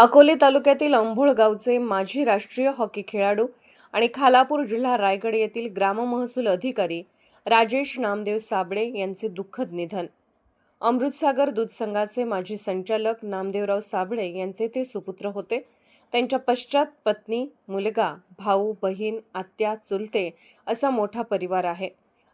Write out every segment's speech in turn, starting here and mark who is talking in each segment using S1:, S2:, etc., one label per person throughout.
S1: अकोले तालुक्यातील अंभोळ गावचे माजी राष्ट्रीय हॉकी खेळाडू आणि खालापूर जिल्हा रायगड येथील ग्राममहसूल अधिकारी राजेश नामदेव साबळे यांचे दुःखद निधन. अमृतसागर दूध संघाचे माजी संचालक नामदेवराव साबळे यांचे ते सुपुत्र होते. त्यांच्या पश्चात पत्नी मुलगा भाऊ बहीण आत्या चुलते असा मोठा परिवार आहे.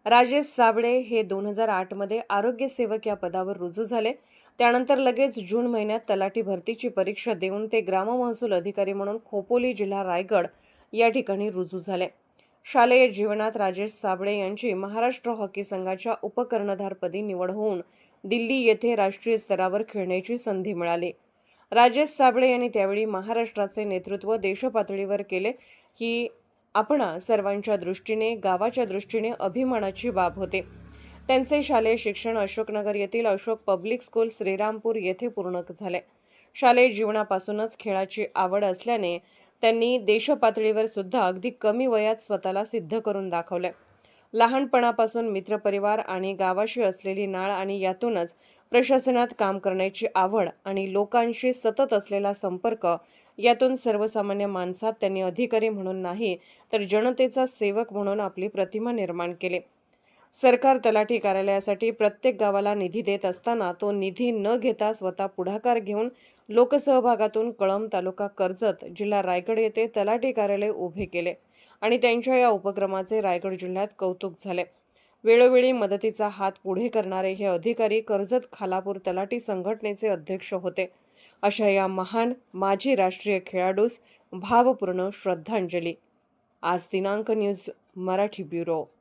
S1: राजेश साबळे हे दोन हजार आठमध्ये आरोग्य सेवक या पदावर रुजू झाले. त्यानंतर लगेच जून महिन्यात तलाठी भरतीची परीक्षा देऊन ते ग्राममहसूल अधिकारी म्हणून खोपोली जिल्हा रायगड या ठिकाणी रुजू झाले. शालेय जीवनात राजेश साबळे यांची महाराष्ट्र हॉकी संघाच्या उपकर्णधारपदी निवड होऊन दिल्ली येथे राष्ट्रीय स्तरावर खेळण्याची संधी मिळाली. राजेश साबळे यांनी त्यावेळी महाराष्ट्राचे नेतृत्व देशपातळीवर केले. ही आपणा सर्वांच्या दृष्टीने गावाच्या दृष्टीने अभिमानाची बाब होते. त्यांचे शालेय शिक्षण अशोकनगर येथील अशोक पब्लिक स्कूल श्रीरामपूर येथे पूर्ण झाले. शालेय जीवनापासूनच खेळाची आवड असल्याने त्यांनी देशपातळीवर सुद्धा अगदी कमी वयात स्वतःला सिद्ध करून दाखवले. लहानपणापासून मित्रपरिवार आणि गावाशी असलेली नाळ आणि यातूनच प्रशासनात काम करण्याची आवड आणि लोकांशी सतत असलेला संपर्क यातून सर्वसामान्य माणसात त्यांनी अधिकारी म्हणून नाही तर जनतेचा सेवक म्हणून आपली प्रतिमा निर्माण केली. सरकार तलाठी कार्यालयासाठी प्रत्येक गावाला निधी देत असताना तो निधी न घेता स्वतः पुढाकार घेऊन लोकसहभागातून कळंब तालुका कर्जत जिल्हा रायगड येथे तलाठी कार्यालय उभे केले आणि त्यांच्या या उपक्रमाचे रायगड जिल्ह्यात कौतुक झाले. वेळोवेळी मदतीचा हात पुढे करणारे हे अधिकारी कर्जत खालापूर तलाठी संघटनेचे अध्यक्ष होते. अशा या महान माजी राष्ट्रीय खेळाडूस भावपूर्ण श्रद्धांजली. आज दिनांक न्यूज मराठी ब्युरो.